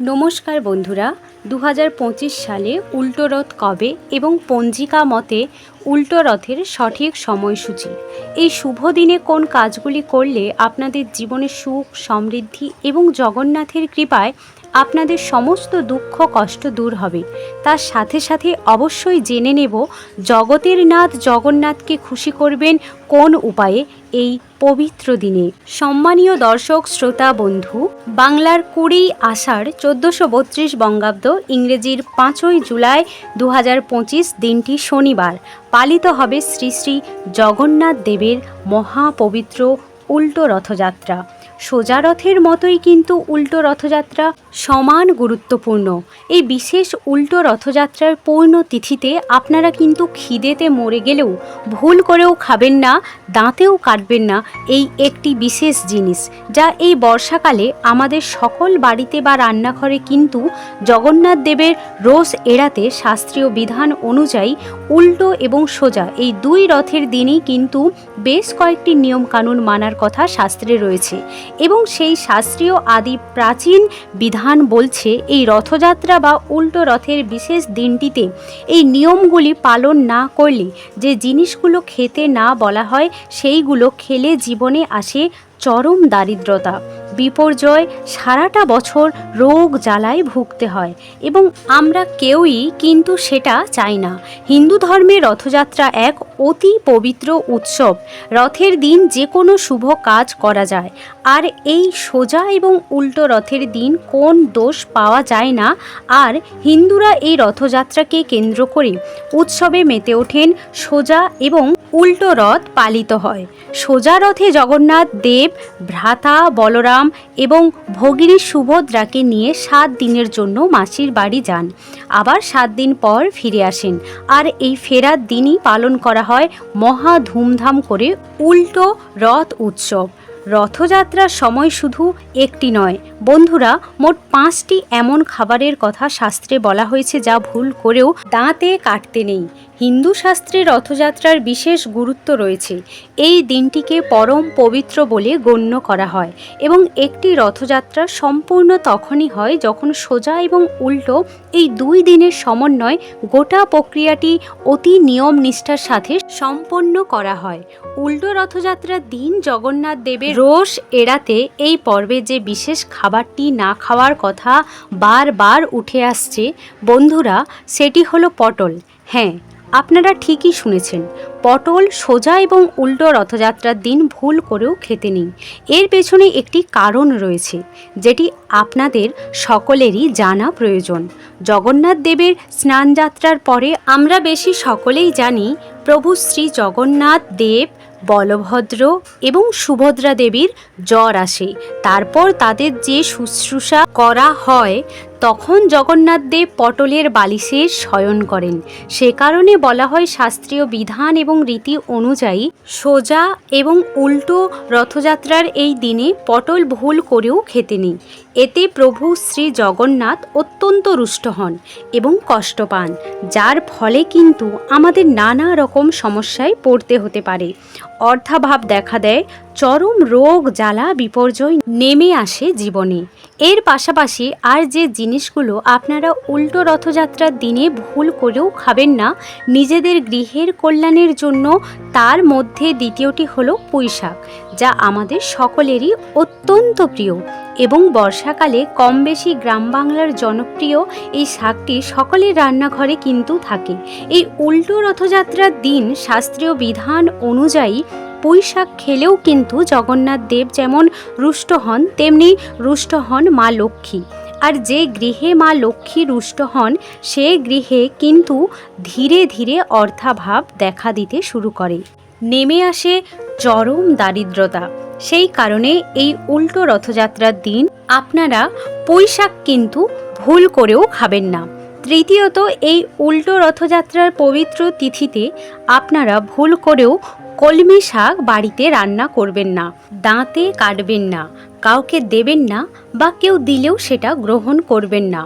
নমস্কার বন্ধুরা দু হাজার পঁচিশ সালে উল্টো রথ কবে এবং পঞ্জিকা মতে উল্টো রথের সঠিক সময়সূচি। এই শুভ দিনে কোন কাজগুলি করলে আপনাদের জীবনে সুখ, সমৃদ্ধি এবং জগন্নাথের কৃপায় আপনাদের সমস্ত দুঃখ, কষ্ট দূর হবে? তার সাথে সাথে অবশ্যই জেনে নেব জগতের নাথ জগন্নাথকে খুশি করবেন কোন উপায়ে এই পবিত্র দিনে। সম্মানীয় দর্শক, শ্রোতা, বন্ধু, বাংলার কুড়ি আষাঢ় চোদ্দোশো বত্রিশ বঙ্গাব্দ ইংরেজির পাঁচই জুলাই দু দিনটি শনিবার। পালিত হবে শ্রী শ্রী জগন্নাথ দেবের মহাপবিত্র উল্টো রথযাত্রা। সোজা রথের মতোই কিন্তু উল্টো রথযাত্রা সমান গুরুত্বপূর্ণ। এই বিশেষ উল্টো রথযাত্রার পূর্ণ তিথিতে আপনারা কিন্তু খিদেতে মরে গেলেও ভুল করেও খাবেন না, দাঁতেও কাটবেন না এই একটি বিশেষ জিনিস, যা এই বর্ষাকালে আমাদের সকল বাড়িতে বা রান্নাঘরে কিন্তু জগন্নাথ দেবের রোজ এড়াতে শাস্ত্রীয় বিধান অনুযায়ী উল্টো এবং সোজা এই দুই রথের দিনই কিন্তু বেশ কয়েকটি নিয়মকানুন মানার কথা শাস্ত্রে রয়েছে। এবং সেই শাস্ত্রীয় আদি প্রাচীন বিধান বলছে, এই রথযাত্রা বা উল্টো রথের বিশেষ দিনটিতে এই নিয়মগুলি পালন না করলে যে জিনিসগুলো খেতে না বলা হয়, সেইগুলো খেলে জীবনে আসে চরম দারিদ্রতা। বিপর্যয় সারাটা বছর রোগ জ্বালায় ভুগতে হয় এবং আমরা কেউই কিন্তু সেটা চাই না। হিন্দু ধর্মে রথযাত্রা এক অতি পবিত্র উৎসব। রথের দিন যে কোনো শুভ কাজ করা যায়। আর এই সোজা এবং উল্টো রথের দিন কোন দোষ পাওয়া যায় না। আর হিন্দুরা এই রথযাত্রাকে কেন্দ্র করে উৎসবে মেতে ওঠেন, সোজা এবং উল্টো রথ পালিত হয়। সোজা রথে জগন্নাথ, দেব, ভ্রাতা, বলরাম এবং ভগিনী সুভদ্রাকে নিয়ে সাত দিনের জন্য মাসির বাড়ি যান। আবার সাত দিন পর ফিরে আসেন। আর এই ফেরার দিনই পালন করা হয় মহা ধুমধাম করে উল্টো রথ উৎসব। রথযাত্রার সময় শুধু একটি নয়, বন্ধুরা, মোট পাঁচটি এমন খাবারের কথা শাস্ত্রে বলা হয়েছে যা ভুল করেও দাঁতে কাটতে নেই। হিন্দু শাস্ত্রে রথযাত্রার বিশেষ গুরুত্ব রয়েছে। এই দিনটিকে পরম পবিত্র বলে গণ্য করা হয় এবং একটি রথযাত্রা সম্পূর্ণ তখনই হয় যখন সোজা এবং উল্টো এই দুই দিনের সমন্বয় গোটা প্রক্রিয়াটি অতি নিয়ম নিষ্ঠার সাথে সম্পন্ন করা হয়। উল্টো রথযাত্রার দিন জগন্নাথ দেবের রোষ এড়াতে এই পর্বে যে বিশেষ খাবারটি না খাওয়ার কথা বারবার উঠে আসছে, বন্ধুরা, সেটি হলো পটল। হ্যাঁ আপনারা ঠিকই শুনেছেন, পটল, সোজা এবং উল্টো রথযাত্রার দিন ভুল করেও খেতে নেই। এর পেছনে একটি কারণ রয়েছে, যেটি আপনাদের সকলেরই জানা প্রয়োজন। জগন্নাথ দেবের স্নানযাত্রার পরে আমরা বেশি সকলেই জানি, প্রভু শ্রী জগন্নাথ দেব বলভদ্র এবং সুভদ্রা দেবীর জ্বর আসে। তারপর তাদের যে শুশ্রূষা করা হয়, তখন জগন্নাথ দেব পটলের বালিশে শয়ন করেন। সে কারণে বলা হয় শাস্ত্রীয় বিধান এবং রীতি অনুযায়ী সোজা এবং উল্টো রথযাত্রার এই দিনে পটল ভুল করেও খেতে নেই। এতে প্রভু শ্রী জগন্নাথ অত্যন্ত রুষ্ট হন এবং কষ্ট পান, যার ফলে কিন্তু আমাদের নানা রকম সমস্যায় পড়তে হতে পারে। অর্থাভাব দেখা দেয়, চরম রোগ জ্বালা বিপর্যয় নেমে আসে জীবনে। এর পাশাপাশি আর যে জিনিসগুলো আপনারা উল্টো রথযাত্রার দিনে ভুল করেও খাবেন না, নিজেদের গৃহের কল্যাণের জন্য তার মধ্যে দ্বিতীয়টি হলো পুঁই শাক যা আমাদের সকলেরই অত্যন্ত প্রিয় এবং বর্ষাকালে কম বেশি গ্রাম বাংলার জনপ্রিয় এই শাকটি সকলের রান্নাঘরে কিন্তু থাকে। এই উল্টো রথযাত্রার দিন শাস্ত্রীয় বিধান অনুযায়ী পুঁই শাক খেলেও কিন্তু জগন্নাথ দেব যেমন রুষ্ট হন, তেমনি রুষ্ট হন মা লক্ষ্মী। আর যে গৃহে মা লক্ষ্মী রুষ্ট হন, সে গৃহে কিন্তু ধীরে ধীরে অর্থাভাব দেখা দিতে শুরু করে। নেমে আসে চরম দারিদ্রতা। সেই কারণে এই উল্টো রথযাত্রার দিন আপনারা পুঁই শাক কিন্তু ভুল করেও খাবেন না। তৃতীয়ত, এই উল্টো রথযাত্রার পবিত্র তিথিতে আপনারা ভুল করেও কলমি শাক বাড়িতে রান্না করবেন না, দাঁতে কাটবেন না, কাউকে দেবেন না বা কেউ দিলেও সেটা গ্রহণ করবেন না।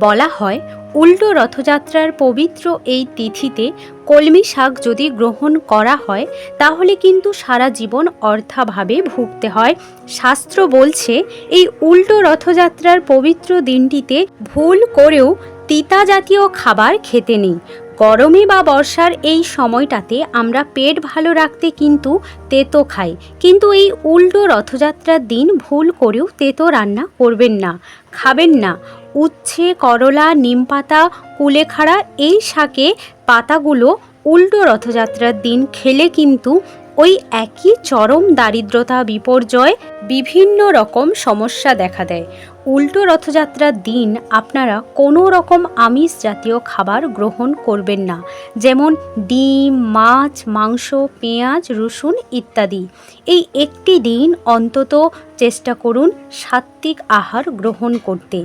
বলা হয়, উল্টো রথযাত্রার পবিত্র এই তিথিতে কলমি শাক যদি গ্রহণ করা হয়, তাহলে কিন্তু সারা জীবন অর্থাভাবে ভুগতে হয়। শাস্ত্র বলছে, এই উল্টো রথযাত্রার পবিত্র দিনটিতে ভুল করেও তিতা জাতীয় খাবার খেতে নেই। গরমে বা বর্ষার এই সময়টাতে আমরা পেট ভালো রাখতে কিন্তু তেতো খাই। কিন্তু এই উল্টো রথযাত্রার দিন ভুল করেও তেতো রান্না করবেন না, খাবেন না। উচ্ছে, করলা, নিমপাতা, কুলেখাড়া এই শাকে পাতাগুলো উল্টো রথযাত্রার দিন খেলে কিন্তু ওই একই চরম দারিদ্রতা বিপর্যয় বিভিন্ন রকম সমস্যা দেখা দেয়। উল্টো রথযাত্রার দিন আপনারা কোনো রকম আমিষ জাতীয় খাবার গ্রহণ করবেন না, যেমন ডিম, মাছ, মাংস, পেঁয়াজ, রসুন ইত্যাদি। এই একটি দিন অন্তত চেষ্টা করুন সাত্ত্বিক আহার গ্রহণ করতে।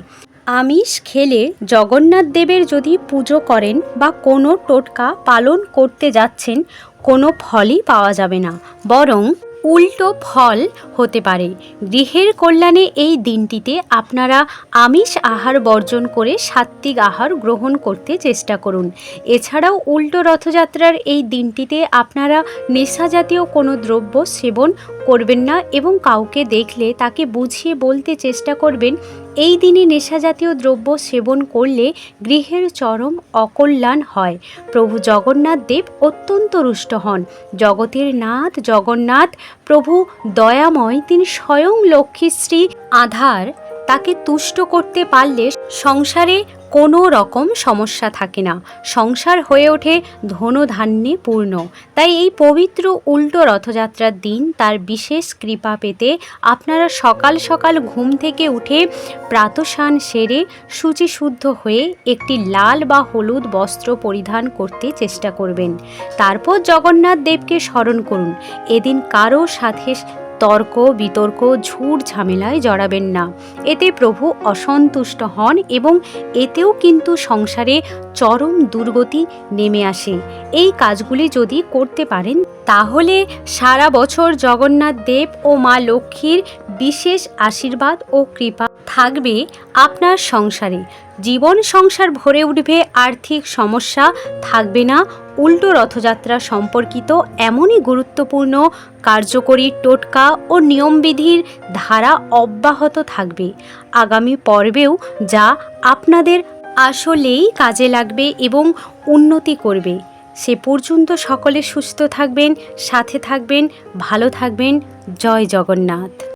আমিষ খেলে জগন্নাথ দেবের যদি পুজো করেন বা কোনো টোটকা পালন করতে যাচ্ছেন, কোনো ফলই পাওয়া যাবে না। বরং উল্টো ফল হতে পারে। গৃহের কল্যাণে এই দিনটিতে আপনারা আমিষ আহার বর্জন করে সাত্ত্বিক আহার গ্রহণ করতে চেষ্টা করুন। এছাড়াও উল্টো রথযাত্রার এই দিনটিতে আপনারা নেশা জাতীয় কোনো দ্রব্য সেবন করবেন না এবং কাউকে দেখলে তাকে বুঝিয়ে বলতে চেষ্টা করবেন এই দিনে নেশা জাতীয় দ্রব্য সেবন করলে গৃহের চরম অকল্যাণ হয়। প্রভু জগন্নাথ দেব অত্যন্ত রুষ্ট হন। জগতের নাথ জগন্নাথ, প্রভু দয়াময়, তিনি স্বয়ং লক্ষ্মীশ্রী আধার। তাকে তুষ্ট করতে পারলে সংসারে কোনো রকম সমস্যা থাকে না। সংসার হয়ে ওঠে ধনধান্যে পূর্ণ। তাই এই পবিত্র উল্টো রথযাত্রার দিন তার বিশেষ কৃপা পেতে আপনারা সকাল সকাল ঘুম থেকে উঠে প্রাতসান সেরে শুচিশুদ্ধ হয়ে একটি লাল বা হলুদ বস্ত্র পরিধান করতে চেষ্টা করবেন। তারপর জগন্নাথ দেবকে স্মরণ করুন। এদিন কারও সাথে তর্ক, বিতর্ক ঝুট ঝামেলায় জড়াবেন না। এতে প্রভু অসন্তুষ্ট হন এবং এতেও কিন্তু সংসারে চরম দুর্গতি নেমে আসে। এই কাজগুলি যদি করতে পারেন, তাহলে সারা বছর জগন্নাথ দেব ও মা লক্ষ্মীর বিশেষ আশীর্বাদ ও কৃপা থাকবে আপনার সংসারে। জীবন সংসার ভরে উঠবে, আর্থিক সমস্যা থাকবে না, উল্টো রথযাত্রা সম্পর্কিত এমনই গুরুত্বপূর্ণ কার্যকরী টোটকা ও নিয়মবিধির ধারা অব্যাহত থাকবে। আগামী পর্বেও যা আপনাদের আসলেই কাজে লাগবে এবং উন্নতি করবে। সে পর্যন্ত সকলে সুস্থ থাকবেন, সাথে থাকবেন, ভালো থাকবেন। জয় জগন্নাথ।